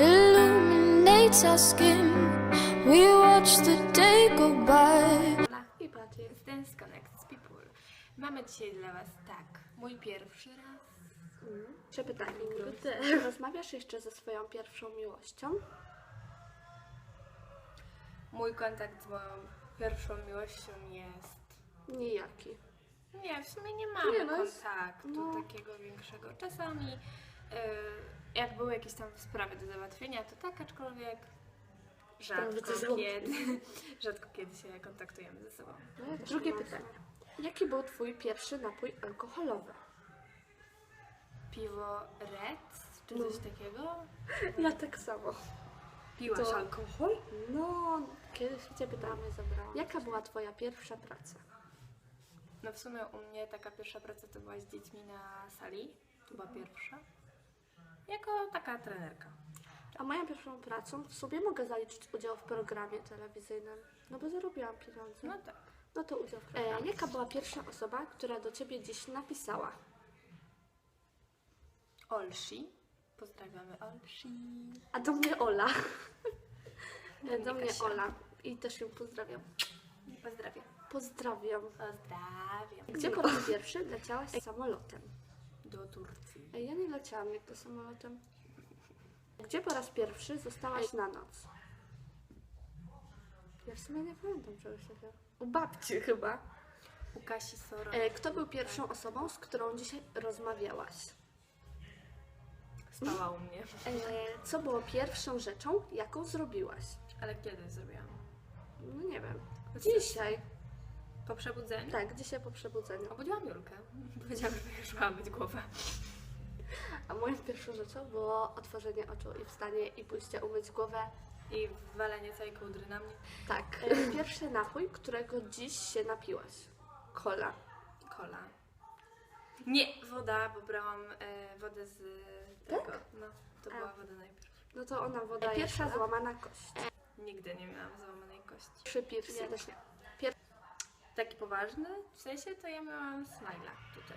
illuminates our skin. We watch the day go by. I Patty z Dance Connect z People. Mamy dzisiaj dla Was tak, mój pierwszy raz. Pytania. Grubce. Ty rozmawiasz jeszcze ze swoją pierwszą miłością? Mój kontakt z moją pierwszą miłością jest... Nijaki. Nie, w sumie nie mamy Nie, no jest- kontaktu no. takiego większego. Czasami y, jak były jakieś tam sprawy do załatwienia, to tak, aczkolwiek rzadko kiedy, rzadko kiedy się kontaktujemy ze sobą. No ja Drugie pytanie. Jaki był twój pierwszy napój alkoholowy? Piwo Red, czy No. coś takiego? Ja tak samo. Piłaś To- alkohol? No, kiedyś cię pytałam i zabrałam. Jaka była twoja pierwsza praca? No w sumie u mnie taka pierwsza praca to była z dziećmi na sali. To była pierwsza. Jako taka trenerka. A moją pierwszą pracą w sobie mogę zaliczyć udział w programie telewizyjnym. No bo zarobiłam pieniądze. No tak. No to udział w programie. E, jaka była pierwsza osoba, która do ciebie dziś napisała? Olsi. Pozdrawiamy Olsi. A do mnie Ola. E, do mnie Kasia. Ola. I też ją pozdrawiam. Pozdrawiam. Pozdrawiam. Pozdrawiam. Gdzie po raz pierwszy leciałaś samolotem? Do Turcji. Ej, ja nie leciałam nigdy samolotem. Gdzie po raz pierwszy zostałaś na noc? Ja w sumie nie pamiętam czegoś takiego. U babci chyba. U Kasi Soro. E, kto był pierwszą osobą, z którą dzisiaj rozmawiałaś? Spała u mnie. E, co było pierwszą rzeczą, jaką zrobiłaś? Ale kiedy zrobiłam? No nie wiem. Dzisiaj. Po przebudzeniu? Tak, dzisiaj po przebudzeniu. Obudziłam Julkę. Powiedziałam, że już miała być głowa. A moją pierwszą rzeczą było otworzenie oczu i wstanie i pójście umyć głowę. I walenie całej kołdry na mnie. Tak. E, pierwszy napój, którego dziś się napiłaś. Kola. Kola. Nie, woda, bo brałam e, wodę z tego. No, to A. była woda najpierw. No to ona woda Pierwsza złamana kość. Nigdy nie miałam złamanej kości. Pierwszy piercing. Ja też nie. Taki poważny? W sensie to ja miałam smajla tutaj.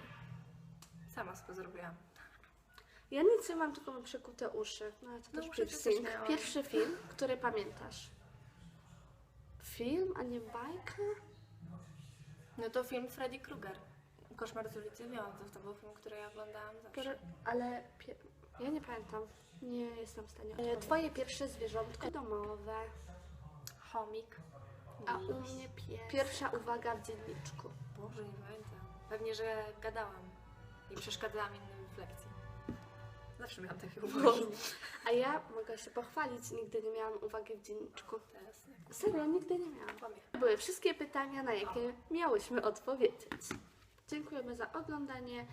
Sama sobie zrobiłam. Ja nic nie mam, tylko mam przekute uszy. No ale to No, też uszy też piercing. miałam. Pierwszy film, który pamiętasz. Film, a nie bajka? No to film Freddy Krueger. Koszmar z ulicy Wiązów. To był film, który ja oglądałam zawsze. Które- Ale pie... ja nie pamiętam. Nie jestem w stanie. E, Twoje pierwsze zwierzątko domowe. Chomik. A u mnie pies. Pierwsza uwaga w dzienniczku. Boże, nie pamiętam. Pewnie, że gadałam i przeszkadzałam innym w lekcji. Zawsze miałam takie uwagi. A ja mogę się pochwalić, nigdy nie miałam uwagi w dzienniczku. Teraz Serio, nigdy nie miałam. były wszystkie pytania, na jakie miałyśmy odpowiedzieć. Dziękujemy za oglądanie.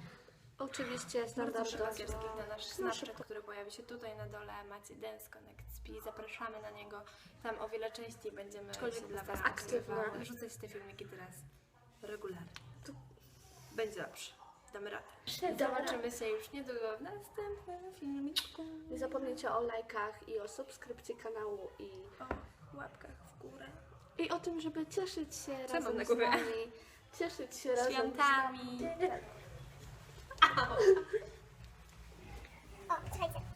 Oczywiście Bardzo standardowo. szybko na nasz Snapchat, który pojawi się tutaj na dole. Macie Dance Connect Spi. Zapraszamy na niego. Tam o wiele częściej będziemy Aczkolwiek się dla jest Was aktywna. nagrywały. Rzucać te filmiki teraz regularnie. Będzie dobrze. Damy radę. Zobaczymy się już niedługo w następnym filmiku. Nie zapomnijcie o lajkach i o subskrypcji kanału i, O łapkach w górę. i o tym, żeby cieszyć się mam razem na z głowie? nami. Cieszyć się razem z nami. O, słuchajcie.